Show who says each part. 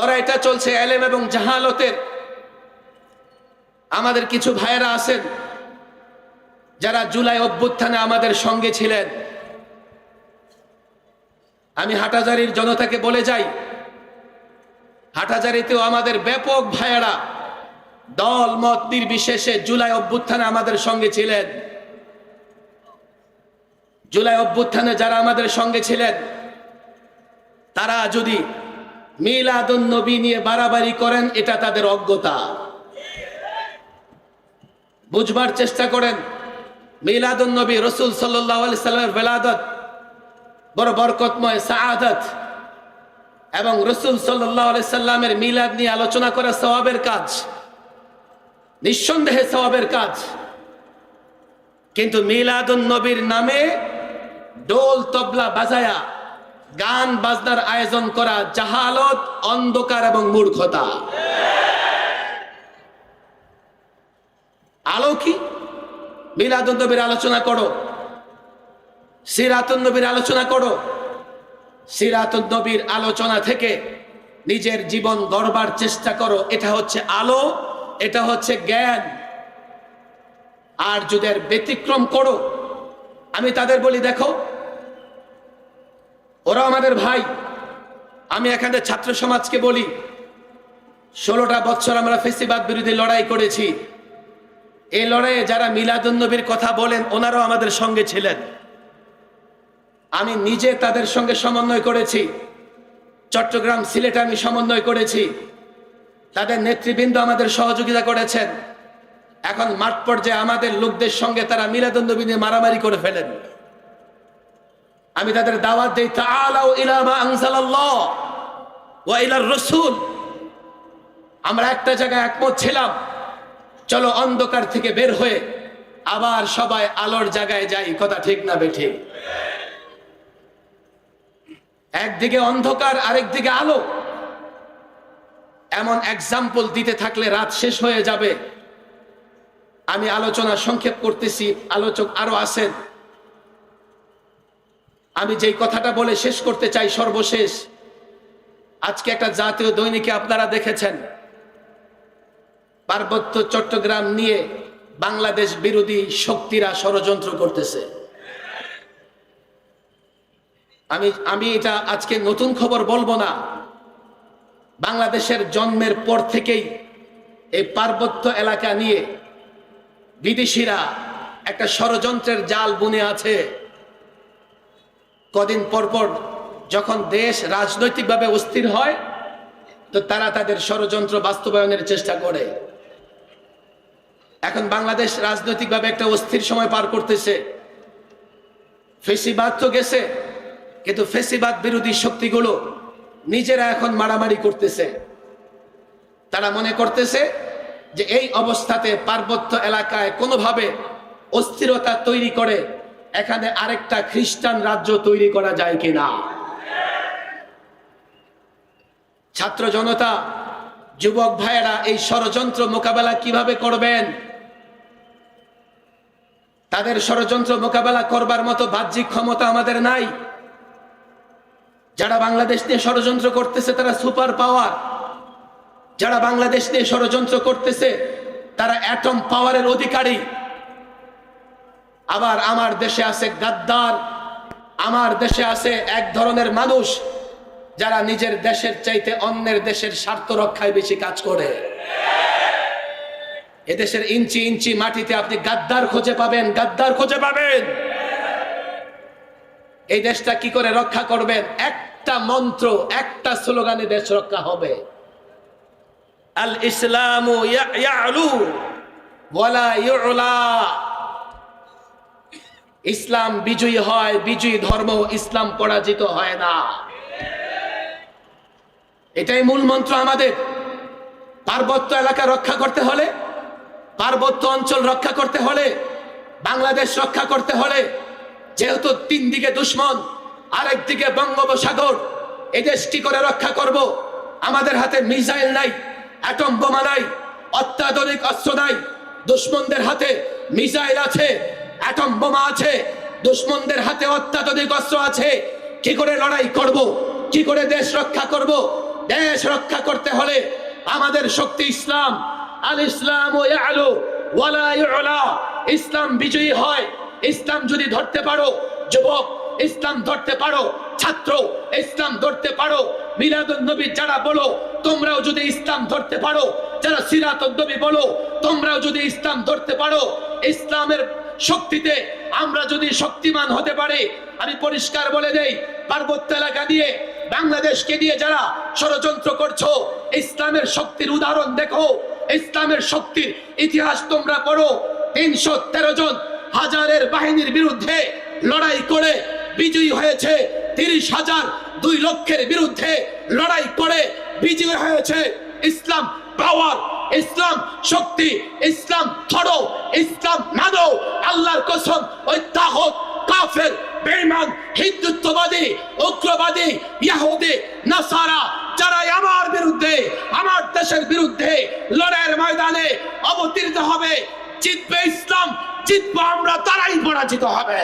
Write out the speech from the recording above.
Speaker 1: লড়াইটা চলছে এলেম এবং জাহালতের। আমাদের কিছু ভাইয়েরা আছেন, যারা জুলাই অভ্যুত্থানে আমাদের সঙ্গে ছিলেন। আমি হাটাজারির জনতাকে বলে যাই, হাটাজারিতেও আমাদের ব্যাপক ভাইয়েরা দল, মত নির্বিশেষে জুলাই অভ্যুত্থানে আমাদের সঙ্গে ছিলেন। জুলাই অভ্যুত্থানে যারা আমাদের সঙ্গে ছিলেন, তারা যদি মিলাদুন নবী নিয়ে বাড়াবাড়ি করেন, এটা তাদের অজ্ঞতা। বুঝবার চেষ্টা করেন মিলাদুন নবী রসুল সাল্লামের বেলাদত, বড় বরকতময় সাআদত, এবং রসুল সাল্লামের মিলাদ নিয়ে আলোচনা করা সওয়াবের কাজ, নিঃসন্দেহে সওয়াবের কাজ। কিন্তু মিলাদুন নবীর নামে ডোল তবলা বাজায়া গান বাজনার আয়োজন করা জাহালত, অন্ধকার এবং মূর্খতা। আলো কি মিলাদুন নবীর আলোচনা করো। সিরাতুন নবীর আলোচনা করো। সিরাতুন নবীর আলোচনা থেকে নিজের জীবন গড়বার চেষ্টা করো। এটা হচ্ছে আলো, এটা হচ্ছে জ্ঞান। আর যদি ব্যতিক্রম করো, আমি তাদের বলি, দেখো ওরা আমাদের ভাই। আমি এখানে ছাত্র সমাজকে বলি, ষোলোটা বছর আমরা ফেসিবাদ বিরোধী লড়াই করেছি। এই লড়াইয়ে যারা মিলাদুন্নবীর কথা বলেন, ওনারাও আমাদের সঙ্গে ছিলেন। আমি নিজে তাদের সঙ্গে সমন্বয় করেছি। চট্টগ্রাম সিলেটে আমি সমন্বয় করেছি। তাদের নেতৃবৃন্দ আমাদের সহযোগিতা করেছেন। এখন মাঠ পর্যায়ে আমাদের লোকদের সঙ্গে তারা মিলাদুন্নবী নিয়ে মারামারি করে ফেলেন। আমি তাদের দাওয়াত দিই, তাআলাউ ইলা মা আনজালাল্লাহ ওয়া ইলার রাসূল। আমরা একটা জায়গায় একমত ছিলাম। চলো অন্ধকার থেকে বের হয়ে আবার সবাই আলোর জায়গায় যাই, কথা ঠিক না বেঠিক একদিকে অন্ধকার, আরেকদিকে আলো। এমন এক্সাম্পল দিতে থাকলে রাত শেষ হয়ে যাবে। আমি আলোচনা সংক্ষেপ করতেছি, আলোচক আরও আছেন। আমি যেই কথাটা বলে শেষ করতে চাই সর্বশেষ। আজকে একটা জাতীয় দৈনিকে আপনারা দেখেছেন। পার্বত্য চট্টগ্রাম নিয়ে বাংলাদেশ বিরোধী শক্তিরা ষড়যন্ত্র করতেছে। আমি আমি এটা আজকে নতুন খবর বলব না। বাংলাদেশের জন্মের পর থেকেই এই পার্বত্য এলাকা নিয়ে বিদেশিরা একটা ষড়যন্ত্রের জাল বুনে আছে। কদিন পরপর যখন দেশ রাজনৈতিকভাবে অস্থির হয়, তো তারা তাদের ষড়যন্ত্র বাস্তবায়নের চেষ্টা করে। এখন বাংলাদেশ রাজনৈতিকভাবে একটা অস্থির সময় পার করতেছে। ফেসিবাদ তো গেছে, কিন্তু ফেসিবাদ বিরোধী শক্তিগুলো নিজেরা এখন মারামারি করতেছে। তারা মনে করতেছে যে এই অবস্থাতে পার্বত্য এলাকায় কোনোভাবে অস্থিরতা তৈরি করে এখানে আরেকটা খ্রিস্টান রাজ্য তৈরি করা যায় কিনা? ছাত্র জনতা, যুবক ভাইয়েরা, এই ষড়যন্ত্র মোকাবেলা কীভাবে করবেন? তাদের ষড়যন্ত্র মোকাবেলা করবার মতো বাহ্যিক ক্ষমতা আমাদের নাই। যারা বাংলাদেশ নিয়ে ষড়যন্ত্র করতেছে, তারা সুপার পাওয়ার। যারা বাংলাদেশ নিয়ে ষড়যন্ত্র করতেছে, তারা অ্যাটম পাওয়ারের অধিকারী। আবার আমার দেশে আছে গাদ্দার, আমার দেশে আছে এক ধরনের মানুষ যারা নিজের দেশের চাইতে অন্যের দেশের স্বার্থ রক্ষায় বেশি কাজ করে। এদেশের ইঞ্চি ইঞ্চি মাটিতে আপনি গাদ্দার খুঁজে পাবেন, গাদ্দার খুঁজে পাবেন। এই দেশটা কি করে রক্ষা করবেন একটা মন্ত্র, একটা স্লোগানে দেশ রক্ষা হবে। আল ইসলামু ওয়ালা ইউলা। ইসলাম বিজয়ী হয়, বিজয়ী ধর্ম ইসলাম পরাজিত হয় না। এটাই মূল মন্ত্র আমাদের। পার্বত্য এলাকা রক্ষা করতে হলে, পার্বত্য অঞ্চল রক্ষা করতে হলে, বাংলাদেশ রক্ষা করতে হলে, যেহেতু তিন দিকে দুশ্মন, আরেক দিকে বঙ্গোপসাগর এই দেশ করে রক্ষা করব? আমাদের হাতে মিসাইল নাই, অ্যাটম বোমা নাই, অত্যাধুনিক অস্ত্র নাই, দুশ্মনদের হাতে মিসাইল আছে। অ্যাটম বোমা আছে, দুশ্মনদের হাতে অত্যাধুনিক অস্ত্র আছে। কি করে লড়াই করব? কি করে দেশ রক্ষা করব? দেশ রক্ষা করতে হলে আমাদের শক্তি ইসলাম। আল ইসলাম ও আলো ওয়ালা ইসলাম বিজয়ী হয়। ইসলাম যদি ধরতে পারো, যুবক, ইসলাম ধরতে পারো, ছাত্র, ইসলাম ধরতে পারো মিলাদুন নবী যারা বলো, তোমরাও যদি ইসলাম ধরতে পারো, যারা সিরাতুন নবী বলো, তোমরাও যদি ইসলাম ধরতে পারো, ইসলামের শক্তিতে আমরা যদি শক্তিমান হতে পারি, আমি পরিষ্কার বলে দেই, পার্বত্য এলাকা দিয়ে, বাংলাদেশকে দিয়ে যারা ষড়যন্ত্র করছ, ইসলামের শক্তির উদাহরণ দেখো, ইসলামের শক্তির ইতিহাস তোমরা পড়ো, তিনশো তেরো জন হাজারের বাহিনীর বিরুদ্ধে লড়াই করে বিজয়ী হয়েছে, তিরিশ হাজার দুই লক্ষের বিরুদ্ধে লড়াই করে বিজয়ী হয়েছে, ইসলাম পাওয়ার ইসলাম শক্তি আমার বিরুদ্ধে লড়াইয়ের ময়দানে অবতীর্ণ হবে জিতবে ইসলাম জিতবো আমরা তারাই পরাজিত হবে।